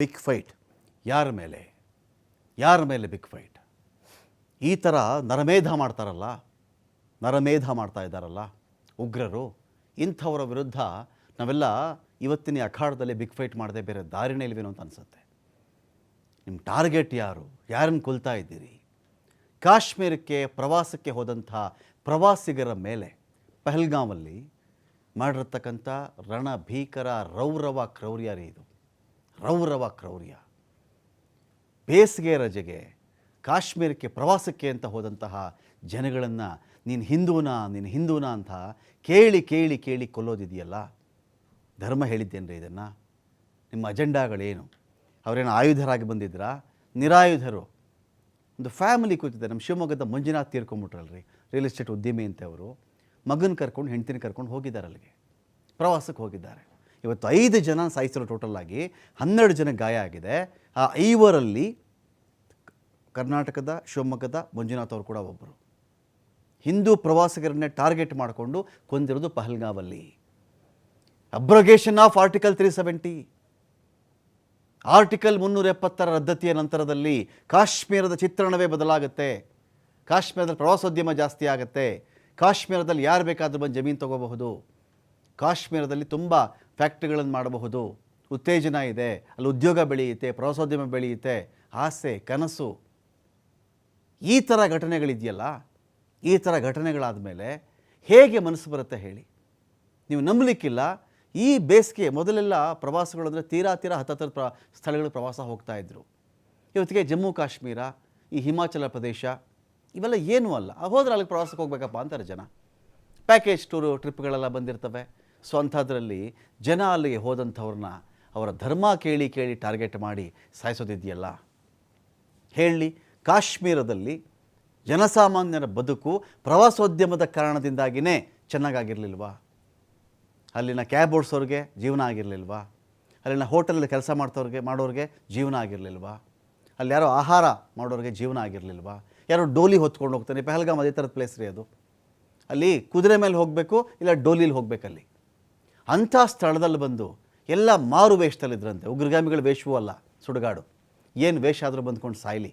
Big fight ಯಾರ ಮೇಲೆ? ಯಾರ ಮೇಲೆ ಬಿಗ್ ಫೈಟ್ ಈ ಥರ ನರಮೇಧ ಮಾಡ್ತಾರಲ್ಲ, ನರಮೇಧ ಮಾಡ್ತಾ ಇದ್ದಾರಲ್ಲ ಉಗ್ರರು, ಇಂಥವರ ವಿರುದ್ಧ ನಾವೆಲ್ಲ ಇವತ್ತಿನ ಅಖಾಡದಲ್ಲಿ ಬಿಗ್ ಫೈಟ್ ಮಾಡದೆ ಬೇರೆ ದಾರಿನೇ ಇಲ್ವೇನೋ ಅಂತ ಅನಿಸುತ್ತೆ. ನಿಮ್ಮ ಟಾರ್ಗೆಟ್ ಯಾರು? ಯಾರನ್ನು ಕೊಲ್ತಾ ಇದ್ದೀರಿ? ಕಾಶ್ಮೀರಕ್ಕೆ, ಪ್ರವಾಸಕ್ಕೆ ಹೋದಂಥ ಪ್ರವಾಸಿಗರ ಮೇಲೆ ಪಹಲ್ಗಾಮಲ್ಲಿ ಮಾಡಿರತಕ್ಕಂಥ ರಣಭೀಕರ, ರೌರವ ಕ್ರೌರ್ಯಾರಿ ಇದು? ರೌರವ ಕ್ರೌರ್ಯ. ಬೇಸಿಗೆ ರಜೆಗೆ, ಕಾಶ್ಮೀರಕ್ಕೆ ಪ್ರವಾಸಕ್ಕೆ ಅಂತ ಹೋದಂತಹ ಜನಗಳನ್ನು ನೀನು ಹಿಂದೂನಾ ನೀನು ಹಿಂದೂನಾ ಅಂತ ಕೇಳಿ ಕೇಳಿ ಕೇಳಿ ಕೊಲ್ಲೋದಿದೆಯಲ್ಲ? ಧರ್ಮ ಹೇಳಿದ್ದೇನ್ರಿ ಇದನ್ನು? ನಿಮ್ಮ ಅಜೆಂಡಾಗಳೇನು? ಅವರೇನು ಆಯುಧರಾಗಿ ಬಂದಿದ್ರಾ ನಿರಾಯುಧರು. ಒಂದು ಫ್ಯಾಮಿಲಿ ಕೂತಿದ್ದೆ ನಮ್ಮ ಶಿವಮೊಗ್ಗದ ಮಂಜುನಾಥ್ ತೀರ್ಕೊಂಬಿಟ್ರಲ್ರಿ, ರಿಯಲ್ ಎಸ್ಟೇಟ್ ಉದ್ಯಮಿ ಅಂತ ಅವರು. ಮಗನ ಕರ್ಕೊಂಡು, ಹೆಂಡ್ತಿನ ಕರ್ಕೊಂಡು ಹೋಗಿದ್ದಾರೆ ಅಲ್ಲಿಗೆ. ಪ್ರವಾಸಕ್ಕೆ ಹೋಗಿದ್ದಾರೆ. ಇವತ್ತು ಐದು ಜನ ಸಾಯಿಸಿರೋ ಟೋಟಲ್ ಆಗಿ ಹನ್ನೆರಡು ಜನ ಗಾಯ ಆಗಿದೆ. ಆ ಐವರಲ್ಲಿ ಕರ್ನಾಟಕದ, ಶಿವಮೊಗ್ಗದ ಮಂಜುನಾಥ್ ಅವರು ಕೂಡ ಒಬ್ಬರು. ಹಿಂದೂ ಪ್ರವಾಸಿಗರನ್ನೇ ಟಾರ್ಗೆಟ್ ಮಾಡಿಕೊಂಡು ಕೊಂದಿರೋದು ಪಹಲ್ಗಾವಲ್ಲಿ abrogation of article three seventy article ಮುನ್ನೂರ ಎಪ್ಪತ್ತರ ರದ್ದತಿಯ ನಂತರದಲ್ಲಿ ಕಾಶ್ಮೀರದ ಚಿತ್ರಣವೇ ಬದಲಾಗುತ್ತೆ. ಕಾಶ್ಮೀರದಲ್ಲಿ ಪ್ರವಾಸೋದ್ಯಮ ಜಾಸ್ತಿ ಆಗುತ್ತೆ. ಕಾಶ್ಮೀರದಲ್ಲಿ ಯಾರು ಬೇಕಾದರೂ ಬಂದು ಜಮೀನು ತಗೋಬಹುದು. ಕಾಶ್ಮೀರದಲ್ಲಿ ತುಂಬ ಫ್ಯಾಕ್ಟ್ರಿಗಳನ್ನು ಮಾಡಬಹುದು. ಉತ್ತೇಜನ ಇದೆ, ಅಲ್ಲಿ ಉದ್ಯೋಗ ಬೆಳೆಯುತ್ತೆ, ಪ್ರವಾಸೋದ್ಯಮ ಬೆಳೆಯುತ್ತೆ, ಆಸೆ, ಕನಸು. ಈ ಥರ ಘಟನೆಗಳಿದೆಯಲ್ಲ, ಈ ಥರ ಘಟನೆಗಳಾದ ಮೇಲೆ ಹೇಗೆ ಮನಸ್ಸು ಬರುತ್ತೆ ಹೇಳಿ. ನೀವು ನಂಬಲಿಕ್ಕಿಲ್ಲ, ಈ ಬೇಸಿಗೆ ಮೊದಲೆಲ್ಲ ಪ್ರವಾಸಗಳು ಅಂದರೆ ತೀರಾ ತೀರಾ ಹತ್ತತ್ತರ ಪ್ರ ಸ್ಥಳಗಳು ಪ್ರವಾಸ ಹೋಗ್ತಾ ಇದ್ದರು ಇವತ್ತಿಗೆ ಜಮ್ಮು ಕಾಶ್ಮೀರ, ಈ ಹಿಮಾಚಲ ಪ್ರದೇಶ, ಇವೆಲ್ಲ ಏನೂ ಅಲ್ಲ. ಹೋದ್ರೆ ಅಲ್ಲಿಗೆ ಪ್ರವಾಸಕ್ಕೆ ಹೋಗ್ಬೇಕಪ್ಪ ಅಂತಾರೆ ಜನ. ಪ್ಯಾಕೇಜ್ ಟೂರು ಟ್ರಿಪ್ಗಳೆಲ್ಲ ಬಂದಿರ್ತವೆ. ಸೊ ಅಂಥದ್ರಲ್ಲಿ ಜನ ಅಲ್ಲಿಗೆ ಹೋದಂಥವ್ರನ್ನ ಅವರ ಧರ್ಮ ಕೇಳಿ ಕೇಳಿ ಟಾರ್ಗೆಟ್ ಮಾಡಿ ಸಾಯಿಸೋದಿದೆಯಲ್ಲ? ಹೇಳಿ, ಕಾಶ್ಮೀರದಲ್ಲಿ ಜನಸಾಮಾನ್ಯರ ಬದುಕು ಪ್ರವಾಸೋದ್ಯಮದ ಕಾರಣದಿಂದಾಗಿಯೇ ಚೆನ್ನಾಗಾಗಿರಲಿಲ್ವಾ? ಅಲ್ಲಿನ ಕ್ಯಾಬ್ ಓಡಿಸೋರಿಗೆ ಜೀವನ ಆಗಿರಲಿಲ್ವಾ? ಅಲ್ಲಿನ ಹೋಟೆಲಲ್ಲಿ ಕೆಲಸ ಮಾಡ್ತವ್ರಿಗೆ, ಮಾಡೋರಿಗೆ ಜೀವನ ಆಗಿರಲಿಲ್ವಾ? ಅಲ್ಲಿ ಯಾರೋ ಆಹಾರ ಮಾಡೋರಿಗೆ ಜೀವನ ಆಗಿರಲಿಲ್ವಾ? ಯಾರೋ ಡೋಲಿ ಹೊತ್ಕೊಂಡು ಹೋಗ್ತಾನೆ, ಪೆಹಲ್ಗಾಮ್ ಅದೇ ಥರದ ಪ್ಲೇಸ್ ರೀ ಅದು. ಅಲ್ಲಿ ಕುದುರೆ ಮೇಲೆ ಹೋಗಬೇಕು, ಇಲ್ಲ ಡೋಲಿಲಿ ಹೋಗಬೇಕಲ್ಲಿ? ಅಂಥ ಸ್ಥಳದಲ್ಲಿ ಬಂದು ಎಲ್ಲ ಮಾರು ವೇಷದಲ್ಲಿದ್ದರಂತೆ ಉಗ್ರಗಾಮಿಗಳ ವೇಷವೂ ಅಲ್ಲ, ಸುಡುಗಾಡು. ಏನು ವೇಷ ಆದರೂ ಬಂದ್ಕೊಂಡು ಸಾಯ್ಲಿ.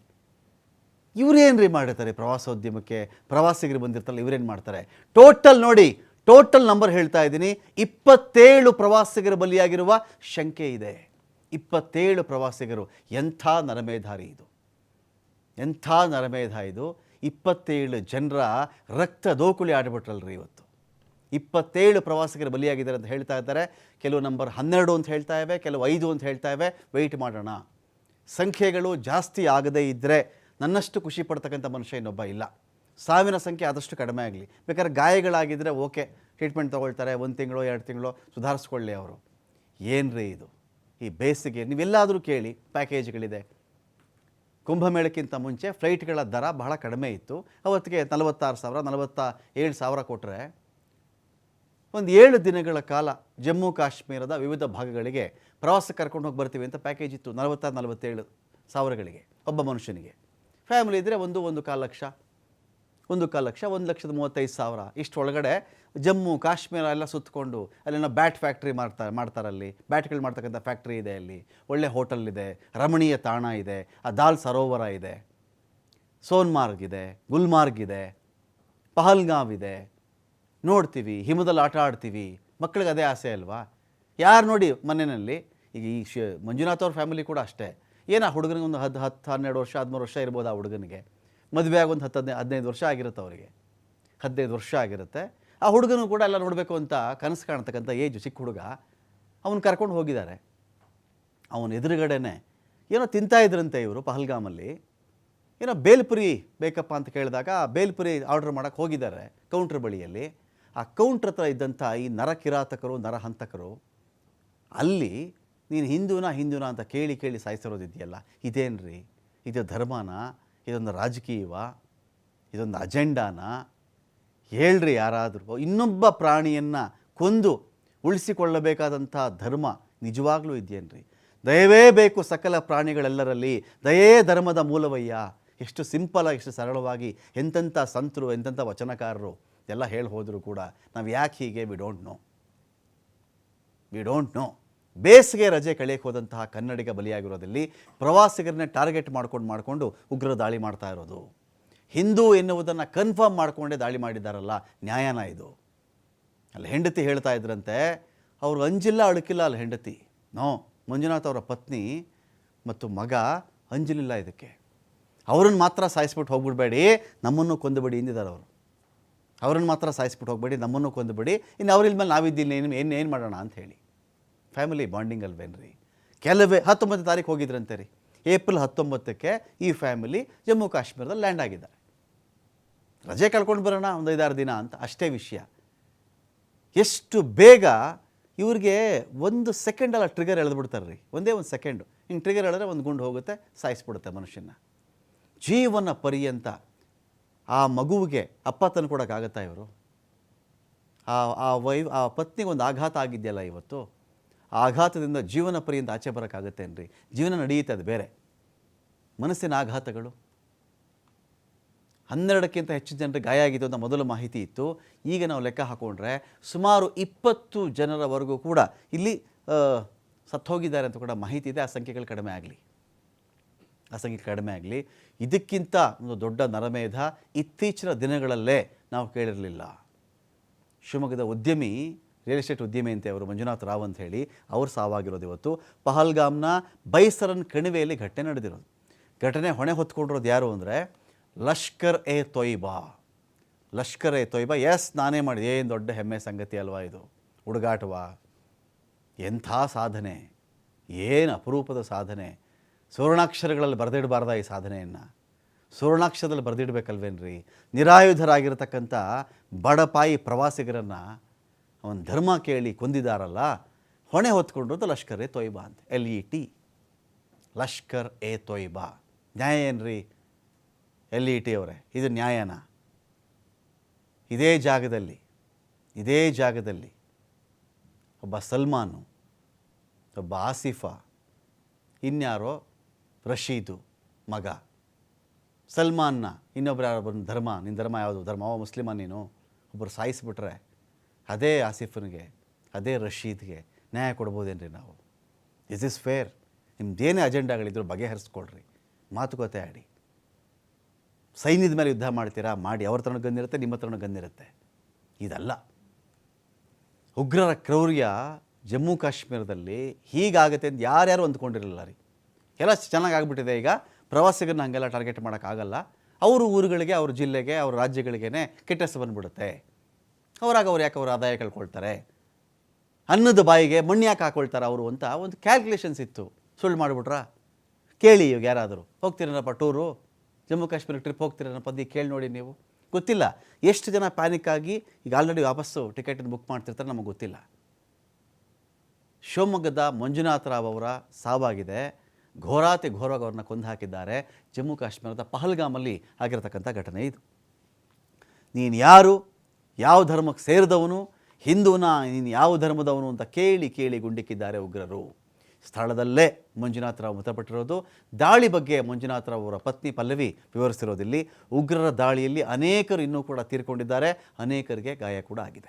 ಇವರೇನು ರೀ ಮಾಡಿರ್ತಾರೆ ಪ್ರವಾಸೋದ್ಯಮಕ್ಕೆ? ಪ್ರವಾಸಿಗರು ಬಂದಿರ್ತಾರಲ್ಲ, ಇವರೇನು ಮಾಡ್ತಾರೆ? ಟೋಟಲ್ ನೋಡಿ, ಟೋಟಲ್ ನಂಬರ್ ಹೇಳ್ತಾ ಇದ್ದೀನಿ. ಇಪ್ಪತ್ತೇಳು ಪ್ರವಾಸಿಗರ ಬಲಿಯಾಗಿರುವ ಶಂಕೆ ಇದೆ. ಇಪ್ಪತ್ತೇಳು ಪ್ರವಾಸಿಗರು, ಎಂಥ ನರಮೇಧಾರಿ ಇದು. ಎಂಥ ನರಮೇಧ ಇದು. ಇಪ್ಪತ್ತೇಳು ಜನರ ರಕ್ತ ದೋಕುಳಿ ಆಡಿಬಿಟ್ರಲ್ರಿ ಇವತ್ತು. ಇಪ್ಪತ್ತೇಳು ಪ್ರವಾಸಿಗರು ಬಲಿಯಾಗಿದ್ದಾರೆ ಅಂತ ಹೇಳ್ತಾ ಇದ್ದಾರೆ. ಕೆಲವು ನಂಬರ್ ಹನ್ನೆರಡು ಅಂತ ಹೇಳ್ತಾ ಇವೆ, ಕೆಲವು ಐದು ಅಂತ ಹೇಳ್ತಾ ಇವೆ. ವೆಯ್ಟ್ ಮಾಡೋಣ. ಸಂಖ್ಯೆಗಳು ಜಾಸ್ತಿ ಆಗದೇ ಇದ್ದರೆ ನನ್ನಷ್ಟು ಖುಷಿ ಪಡ್ತಕ್ಕಂಥ ಮನುಷ್ಯ ಇನ್ನೊಬ್ಬ ಇಲ್ಲ. ಸಾವಿನ ಸಂಖ್ಯೆ ಆದಷ್ಟು ಕಡಿಮೆ ಆಗಲಿ. ಬೇಕಾದ್ರೆ ಗಾಯಗಳಾಗಿದ್ದರೆ ಓಕೆ ಟ್ರೀಟ್ಮೆಂಟ್ ತೊಗೊಳ್ತಾರೆ. ಒಂದು ತಿಂಗಳು, ಎರಡು ತಿಂಗಳು, ಸುಧಾರಿಸ್ಕೊಳ್ಳಿ ಅವರು. ಏನ್ರಿ ಇದು? ಈ ಬೇಸಿಗೆ, ನೀವೆಲ್ಲಾದರೂ ಕೇಳಿ, ಪ್ಯಾಕೇಜ್ಗಳಿದೆ. ಕುಂಭಮೇಳಕ್ಕಿಂತ ಮುಂಚೆ ಫ್ಲೈಟ್ಗಳ ದರ ಬಹಳ ಕಡಿಮೆ ಇತ್ತು. ಅವತ್ತಿಗೆ ನಲವತ್ತಾರು ಸಾವಿರ, ನಲವತ್ತ ಏಳು ಸಾವಿರ ಕೊಟ್ಟರೆ ಒಂದು ಏಳು ದಿನಗಳ ಕಾಲ ಜಮ್ಮು ಕಾಶ್ಮೀರದ ವಿವಿಧ ಭಾಗಗಳಿಗೆ ಪ್ರವಾಸ ಕರ್ಕೊಂಡು ಹೋಗಿ ಬರ್ತೀವಿ ಅಂತ ಪ್ಯಾಕೇಜ್ ಇತ್ತು, ನಲವತ್ತಾರು, ನಲವತ್ತೇಳು ಸಾವಿರಗಳಿಗೆ ಒಬ್ಬ ಮನುಷ್ಯನಿಗೆ. ಫ್ಯಾಮಿಲಿ ಇದ್ದರೆ ಒಂದು ಒಂದು ಕಾಲು ಲಕ್ಷ. ಒಂದು ಕಾಲು ಲಕ್ಷ, ಒಂದು ಲಕ್ಷದ ಮೂವತ್ತೈದು ಸಾವಿರ. ಇಷ್ಟು ಒಳಗಡೆ ಜಮ್ಮು, ಕಾಶ್ಮೀರ ಎಲ್ಲ ಸುತ್ತಕೊಂಡು ಅಲ್ಲಿನ ಬ್ಯಾಟ್ ಫ್ಯಾಕ್ಟ್ರಿ ಮಾಡ್ತಾರೆ ಮಾಡ್ತಾರಲ್ಲಿ ಬ್ಯಾಟ್ಗಳು ಮಾಡ್ತಕ್ಕಂಥ ಫ್ಯಾಕ್ಟ್ರಿ ಇದೆ ಅಲ್ಲಿ. ಒಳ್ಳೆ ಹೋಟೆಲ್ ಇದೆ, ರಮಣೀಯ ತಾಣ ಇದೆ, ಆ ದಾಲ್ ಸರೋವರ ಇದೆ, ಸೋನ್ಮಾರ್ಗ್ ಇದೆ, ಗುಲ್ಮಾರ್ಗ್ ಇದೆ ಪಹಲ್ಗಾವ್ ಇದೆ. ನೋಡ್ತೀವಿ, ಹಿಮದಲ್ಲಿ ಆಟ ಆಡ್ತೀವಿ ಮಕ್ಕಳಿಗೆ ಅದೇ ಆಸೆ ಅಲ್ವಾ? ಯಾರು ನೋಡಿ ಮನೆಯಲ್ಲಿ, ಈಗ ಈ ಶ, ಮಂಜುನಾಥ್ ಅವ್ರ ಫ್ಯಾಮಿಲಿ ಕೂಡ ಅಷ್ಟೇ. ಏನೋ ಹುಡುಗನಿಗೆ ಒಂದು ಹತ್ತು ಹತ್ತು ಹನ್ನೆರಡು ವರ್ಷ, ಹದಿಮೂರು ವರ್ಷ ಇರ್ಬೋದು ಆ ಹುಡುಗನಿಗೆ. ಮದುವೆ ಆಗಿ ಒಂದು ಹತ್ತು ಹದಿನೈದು ಹದಿನೈದು ವರ್ಷ ಆಗಿರುತ್ತೆ ಅವರಿಗೆ. ಹದಿನೈದು ವರ್ಷ ಆಗಿರುತ್ತೆ. ಆ ಹುಡುಗನೂ ಕೂಡ ಎಲ್ಲ ನೋಡಬೇಕು ಅಂತ ಕನಸು ಕಾಣ್ತಕ್ಕಂಥ ಏಜು ಚಿಕ್ಕ ಹುಡುಗ, ಅವನು ಕರ್ಕೊಂಡು ಹೋಗಿದ್ದಾರೆ. ಅವನ ಎದುರುಗಡೆನೆ ಏನೋ ತಿಂತಾ ಇದ್ರಂತೆ ಇವರು ಪಹಲ್ಗಾಮಲ್ಲಿ. ಏನೋ ಬೇಲ್ಪುರಿ ಬೇಕಪ್ಪ ಅಂತ ಕೇಳಿದಾಗ, ಆ ಬೇಲ್ಪುರಿ ಆರ್ಡರ್ ಮಾಡೋಕ್ಕೆ ಹೋಗಿದ್ದಾರೆ ಕೌಂಟ್ರ್ ಬಳಿಯಲ್ಲಿ. ಆ ಕೌಂಟ್ರ್ ಹತ್ರ ಇದ್ದಂಥ ಈ ನರಕಿರಾತಕರು, ನರಹಂತಕರು, ಅಲ್ಲಿ ನೀನು ಹಿಂದೂನಾ ಹಿಂದೂನಾ ಅಂತ ಕೇಳಿ ಕೇಳಿ ಸಾಯಿಸಿರೋದಿದೆಯಲ್ಲ, ಇದೇನ್ರಿ? ಇದು ಧರ್ಮನ? ಇದೊಂದು ರಾಜಕೀಯವ? ಇದೊಂದು ಅಜೆಂಡಾನ? ಹೇಳ್ರಿ ಯಾರಾದರೂ. ಇನ್ನೊಬ್ಬ ಪ್ರಾಣಿಯನ್ನು ಕೊಂದು ಉಳಿಸಿಕೊಳ್ಳಬೇಕಾದಂಥ ಧರ್ಮ ನಿಜವಾಗ್ಲೂ ಇದೆಯೇನ್ರಿ ದಯವೇ ಬೇಕು ಸಕಲ ಪ್ರಾಣಿಗಳೆಲ್ಲರಲ್ಲಿ. ದಯೇ ಧರ್ಮದ ಮೂಲವಯ್ಯ. ಎಷ್ಟು ಸಿಂಪಲ್, ಎಷ್ಟು ಸರಳವಾಗಿ ಎಂತೆಂಥ ಸಂತರು, ಎಂತೆಂಥ ವಚನಕಾರರು. ಎಲ್ಲ ಹೇಳಿ ಹೋದರೂ ಕೂಡ ನಾವು ಯಾಕೆ ಹೀಗೆ? We don't know we don't know ಬೇಸಿಗೆ ರಜೆ ಕಳೆಯಕ್ಕೆ ಹೋದಂತಹ ಕನ್ನಡಿಗ ಬಲಿಯಾಗಿರೋದಲ್ಲಿ ಪ್ರವಾಸಿಗರನ್ನೇ ಟಾರ್ಗೆಟ್ ಮಾಡ್ಕೊಂಡು ಮಾಡಿಕೊಂಡು ಉಗ್ರ ದಾಳಿ ಮಾಡ್ತಾ ಇರೋದು. ಹಿಂದೂ ಎನ್ನುವುದನ್ನು ಕನ್ಫರ್ಮ್ ಮಾಡಿಕೊಂಡೇ ದಾಳಿ ಮಾಡಿದ್ದಾರಲ್ಲ ನ್ಯಾಯನ ಇದು. ಅಲ್ಲಿ ಹೆಂಡತಿ ಹೇಳ್ತಾ ಇದ್ರಂತೆ, ಅವರು ಅಂಜಿಲ್ಲ, ಅಳುಕಿಲ್ಲ ಅಲ್ಲಿ ಹೆಂಡತಿ. ನೋ, ಮಂಜುನಾಥ್ ಅವರ ಪತ್ನಿ ಮತ್ತು ಮಗ ಅಂಜಲಿಲ್ಲ ಇದಕ್ಕೆ. ಅವರನ್ನು ಮಾತ್ರ ಸಾಯಿಸ್ಬಿಟ್ಟು ಹೋಗ್ಬಿಡ್ಬೇಡಿ, ನಮ್ಮನ್ನು ಕೊಂದುಬಿಡಿ ಎಂದಿದ್ದಾರೆ ಅವರು. ಅವ್ರನ್ನ ಮಾತ್ರ ಸಾಯಿಸ್ಬಿಟ್ಟು ಹೋಗ್ಬೇಡಿ, ನಮ್ಮನ್ನು ಕೊಂದುಬೇಡಿ, ಇನ್ನು ಅವ್ರಿಲ್ ಮೇಲೆ ನಾವಿದ್ದಿಲ್ಲ ಏನು ಏನು ಏನು ಮಾಡೋಣ ಅಂತ ಹೇಳಿ. ಫ್ಯಾಮಿಲಿ ಬಾಂಡಿಂಗ್ ಅಲ್ವೇನ್ರಿ? ಕೆಲವೇ ಹತ್ತೊಂಬತ್ತು ತಾರೀಕು ಹೋಗಿದ್ರಂತೆ ರೀ. ಏಪ್ರಿಲ್ ಹತ್ತೊಂಬತ್ತಕ್ಕೆ ಈ ಫ್ಯಾಮಿಲಿ ಜಮ್ಮು ಕಾಶ್ಮೀರದಲ್ಲಿ ಲ್ಯಾಂಡ್ ಆಗಿದ್ದಾರೆ. ರಜೆ ಕಳ್ಕೊಂಡು ಬರೋಣ ಒಂದು ಐದಾರು ದಿನ ಅಂತ, ಅಷ್ಟೇ ವಿಷಯ. ಎಷ್ಟು ಬೇಗ ಇವ್ರಿಗೆ ಒಂದು ಸೆಕೆಂಡಲ್ಲ ಟ್ರಿಗರ್ ಎಳೆದ್ಬಿಡ್ತಾರೆ ರೀ. ಒಂದೇ ಒಂದು ಸೆಕೆಂಡು ಹಿಂಗೆ ಟ್ರಿಗರ್ ಎಳೆದ್ರೆ ಒಂದು ಗುಂಡು ಹೋಗುತ್ತೆ, ಸಾಯಿಸ್ಬಿಡುತ್ತೆ ಮನುಷ್ಯನ ಜೀವನ ಪರ್ಯಂತ ಆ ಮಗುವಿಗೆ ಅಪ್ಪ ತಂದು ಕೊಡೋಕ್ಕಾಗತ್ತಾ ಇವರು? ಆ ಆ ವೈ, ಆ ಪತ್ನಿಗೆ ಒಂದು ಆಘಾತ ಆಗಿದೆಯಲ್ಲ ಇವತ್ತು? ಆ ಆಘಾತದಿಂದ ಜೀವನ ಪರ್ಯಂತ ಆಚೆ ಬರೋಕ್ಕಾಗತ್ತೇನ್ರಿ? ಜೀವನ ನಡೆಯುತ್ತೆ, ಅದು ಬೇರೆ. ಮನಸ್ಸಿನ ಆಘಾತಗಳು. ಹನ್ನೆರಡಕ್ಕಿಂತ ಹೆಚ್ಚು ಜನರಿಗೆ ಗಾಯ ಆಗಿದ್ದು ಅಂತ ಮೊದಲು ಮಾಹಿತಿ ಇತ್ತು. ಈಗ ನಾವು ಲೆಕ್ಕ ಹಾಕೊಂಡ್ರೆ ಸುಮಾರು ಇಪ್ಪತ್ತು ಜನರವರೆಗೂ ಕೂಡ ಇಲ್ಲಿ ಸತ್ತೋಗಿದ್ದಾರೆ ಅಂತ ಕೂಡ ಮಾಹಿತಿ ಇದೆ. ಆ ಸಂಖ್ಯೆಗಳು ಕಡಿಮೆ ಆಗಲಿ. ಆ ಸಂಖ್ಯೆ ಕಡಿಮೆ ಆಗಲಿ, ಇದಕ್ಕಿಂತ ಒಂದು ದೊಡ್ಡ ನರಮೇಧ ಇತ್ತೀಚಿನ ದಿನಗಳಲ್ಲೇ ನಾವು ಕೇಳಿರಲಿಲ್ಲ. ಶಿವಮೊಗ್ಗದ ಉದ್ಯಮಿ ರಿಯಲ್ ಎಸ್ಟೇಟ್ ಉದ್ಯಮಿ ಅಂತೆ ಅವರು ಮಂಜುನಾಥ್ ರಾವ್ ಅಂತ ಹೇಳಿ, ಅವರು ಸಾವಾಗಿರೋದು ಇವತ್ತು. ಪಹಲ್ಗಾಮ್ನ ಬೈಸರನ್ ಕಣಿವೆಯಲ್ಲಿ ಘಟನೆ ನಡೆದಿರೋದು. ಘಟನೆ ಹೊಣೆ ಹೊತ್ಕೊಂಡಿರೋದು ಯಾರು ಅಂದರೆ, ಲಷ್ಕರ್ ಎ ತೊಯ್ಬಾ. ಲಷ್ಕರ್ ಎ ತೊಯ್ಬಾ, ಎಸ್, ನಾನೇ ಮಾಡಿದೆ ಏನು ದೊಡ್ಡ ಹೆಮ್ಮೆ ಸಂಗತಿ ಅಲ್ವಾ ಇದು? ಹುಡುಗಾಟವಾ. ಎಂಥ ಸಾಧನೆ. ಏನು ಅಪರೂಪದ ಸಾಧನೆ. ಸುವರ್ಣಾಕ್ಷರಗಳಲ್ಲಿ ಬರೆದಿಡಬಾರ್ದ ಈ ಸಾಧನೆಯನ್ನು? ಸುವರ್ಣಾಕ್ಷರದಲ್ಲಿ ಬರೆದಿಡ್ಬೇಕಲ್ವೇನ್ರಿ? ನಿರಾಯುಧರಾಗಿರ್ತಕ್ಕಂಥ ಬಡಪಾಯಿ ಪ್ರವಾಸಿಗರನ್ನು ಅವನ ಧರ್ಮ ಕೇಳಿ ಕೊಂದಿದಾರಲ್ಲ, ಹೊಣೆ ಹೊತ್ಕೊಂಡಿರೋದು ಲಷ್ಕರ್ ಎ ತೊಯ್ಬಾ ಅಂತ, L E T. Lashkar e Taiba. ನ್ಯಾಯ ಏನ್ರಿ? ಎಲ್ ಇ ಟಿ ಅವರೇ, ಇದು ನ್ಯಾಯನ? ಇದೇ ಜಾಗದಲ್ಲಿ ಇದೇ ಜಾಗದಲ್ಲಿ ಒಬ್ಬ ಸಲ್ಮಾನು, ಒಬ್ಬ ಆಸಿಫಾ, ಇನ್ಯಾರೋ ರಶೀದು ಮಗ. ಸಲ್ಮಾನ್ನ ಇನ್ನೊಬ್ಬರು ಯಾರೊಬ್ಬರು ಧರ್ಮ ನಿನ್ನ ಧರ್ಮ ಯಾವುದು? ಧರ್ಮ, ಅವ ಮುಸ್ಲಿಮ ನೀನು? ಒಬ್ಬರು ಸಾಯಿಸಿಬಿಟ್ರೆ ಅದೇ ಆಸಿಫನಿಗೆ, ಅದೇ ರಶೀದ್ಗೆ ನ್ಯಾಯ ಕೊಡ್ಬೋದೇನ್ರಿ ನಾವು? ಇಸ್ ಇಸ್ ಫೇರ್ ನಿಮ್ದೇನೇ ಅಜೆಂಡಾಗಳಿದ್ರು ಬಗೆಹರಿಸ್ಕೊಳ್ರಿ. ಮಾತುಕತೆ ಆಡಿ. ಸೈನ್ಯದ ಮೇಲೆ ಯುದ್ಧ ಮಾಡ್ತೀರಾ? ಮಾಡಿ. ಅವ್ರ ಹತ್ರನೂ ಗಂದಿರುತ್ತೆ, ನಿಮ್ಮ ಹತ್ರನೂ ಗಂದಿರುತ್ತೆ. ಇದಲ್ಲ. ಉಗ್ರರ ಕ್ರೌರ್ಯ ಜಮ್ಮು ಕಾಶ್ಮೀರದಲ್ಲಿ ಹೀಗಾಗುತ್ತೆ ಅಂತ ಯಾರ್ಯಾರು ಅಂದ್ಕೊಂಡಿರಲಿಲ್ಲ ರೀ? ಎಲ್ಲ ಚೆನ್ನಾಗಿ ಆಗಿಬಿಟ್ಟಿದೆ ಈಗ. ಪ್ರವಾಸಿಗರನ್ನ ಹಂಗೆಲ್ಲ ಟಾರ್ಗೆಟ್ ಮಾಡೋಕ್ಕಾಗಲ್ಲ. ಅವ್ರ ಊರುಗಳಿಗೆ, ಅವ್ರ ಜಿಲ್ಲೆಗೆ, ಅವ್ರ ರಾಜ್ಯಗಳಿಗೇ ಕೆಟ್ಟ ಹೆಸರು ಬಂದ್ಬಿಡುತ್ತೆ. ಅವರಾಗ ಅವ್ರು ಯಾಕೆ ಅವ್ರ ಆದಾಯ ಕಳ್ಕೊಳ್ತಾರೆ? ಅನ್ನದ ಬಾಯಿಗೆ ಮಣ್ಣು ಯಾಕೆ ಹಾಕೊಳ್ತಾರೆ ಅವರು ಅಂತ ಒಂದು ಕ್ಯಾಲ್ಕುಲೇಷನ್ಸ್ ಇತ್ತು. ಸುಳ್ಳು ಮಾಡಿಬಿಟ್ರಾ? ಕೇಳಿ ಇವಾಗ ಯಾರಾದರೂ. ಹೋಗ್ತೀರನಪ್ಪ ಟೂರು ಜಮ್ಮು ಕಾಶ್ಮೀರ ಟ್ರಿಪ್ ಹೋಗ್ತೀರೇನಪ್ಪ? ಪದ್ದಿ ಕೇಳಿ ನೋಡಿ ನೀವು. ಗೊತ್ತಿಲ್ಲ. ಎಷ್ಟು ಜನ ಪ್ಯಾನಿಕ್ ಆಗಿ ಈಗ ಆಲ್ರೆಡಿ ವಾಪಸ್ಸು ಟಿಕೆಟನ್ನು ಬುಕ್ ಮಾಡ್ತಿರ್ತಾರೆ ನಮಗೆ ಗೊತ್ತಿಲ್ಲ. ಶಿವಮೊಗ್ಗದ ಮಂಜುನಾಥ ರಾವ್ ಅವರ ಸಾವಾಗಿದೆ. ಘೋರಾತಿ ಘೋರವಾಗಿ ಅವ್ರನ್ನ ಕೊಂದು ಹಾಕಿದ್ದಾರೆ. ಜಮ್ಮು ಕಾಶ್ಮೀರದ ಪಹಲ್ಗಾಮಲ್ಲಿ ಆಗಿರತಕ್ಕಂಥ ಘಟನೆ ಇದು. ನೀನು ಯಾರು? ಯಾವ ಧರ್ಮಕ್ಕೆ ಸೇರಿದವನು? ಹಿಂದೂನ? ನೀನು ಯಾವ ಧರ್ಮದವನು ಅಂತ ಕೇಳಿ ಕೇಳಿ ಗುಂಡಿಕ್ಕಿದ್ದಾರೆ ಉಗ್ರರು. ಸ್ಥಳದಲ್ಲೇ ಮಂಜುನಾಥ ರಾವ್ ಮೃತಪಟ್ಟಿರೋದು. ದಾಳಿ ಬಗ್ಗೆ ಮಂಜುನಾಥ ರಾವ್ ಅವರ ಪತ್ನಿ ಪಲ್ಲವಿ ವಿವರಿಸಿರೋದಿಲ್ಲಿ. ಉಗ್ರರ ದಾಳಿಯಲ್ಲಿ ಅನೇಕರು ಇನ್ನೂ ಕೂಡ ತೀರ್ಕೊಂಡಿದ್ದಾರೆ. ಅನೇಕರಿಗೆ ಗಾಯ ಕೂಡ ಆಗಿದೆ.